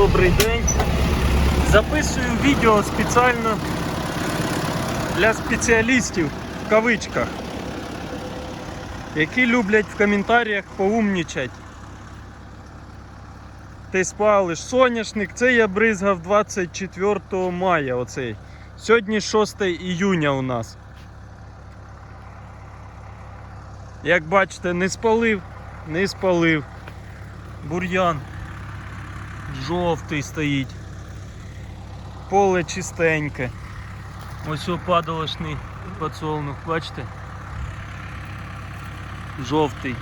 добрий день. Записую відео спеціально для спеціалістів в кавичках, які люблять в коментарях поумнічать. Ти спалиш соняшник, це я бризгав 24 мая. Оцей. Сьогодні 6 іюня у нас. Як бачите, не спалив, не спалив. Бур'ян жовтий стоїть. Поле чистеньке. Ось опадалошний подсолнух, бачите? Жовтий.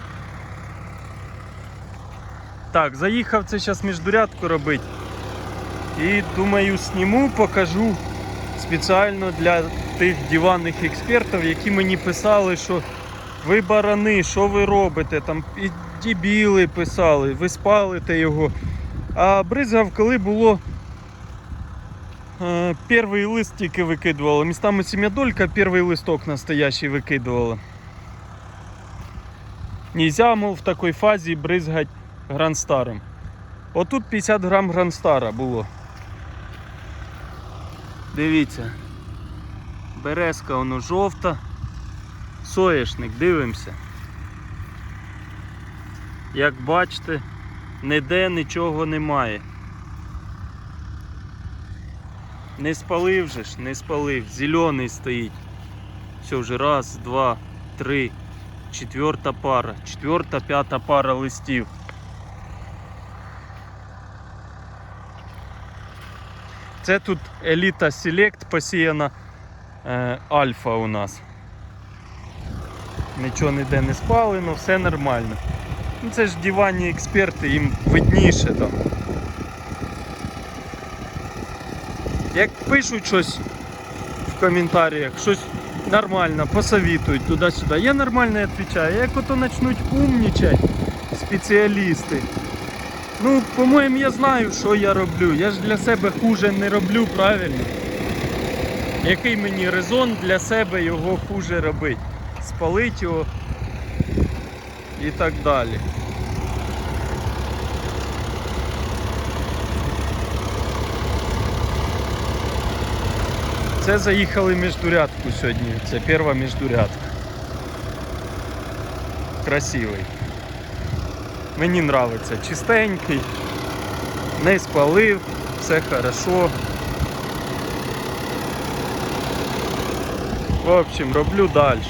Так, заїхав це зараз міждурядку робити. І думаю, зніму, покажу спеціально для тих диванних експертів, які мені писали, що ви барани, що ви робите? Там і дебіли писали, ви спалите його. А бризгав, коли було е, перший лист тільки викидувало. Містами сім'ядолька перший листок настоящий викидувало. Нельзя, мов, в такій фазі бризгати гранстаром. Отут 50 грам гранстара було. Дивіться. Березка воно жовта. Соєшник, дивимося. Як бачите, ніде нічого немає. Не спалив же ж, не спалив. Зелений стоїть. Все вже раз, два, три, четверта пара, четверта, п'ята пара листів. Це тут еліта Селект посіяна е, альфа у нас. Нічого ніде не спалено, все нормально. Ну, це ж диванні експерти, їм видніше там. Як пишуть щось в коментарях, щось нормально, посовітують туди-сюди. Я нормально відповідаю. Як ото почнуть умнічати спеціалісти. Ну, по-моєму, я знаю, що я роблю. Я ж для себе хуже не роблю правильно. Який мені резон для себе його хуже робити? Спалить його і так далі. Це заїхали міждурядку сьогодні. Це перша міждурядка. Красивий. Мені нравиться. Чистенький, не спалив, все хорошо. В общем, роблю далі.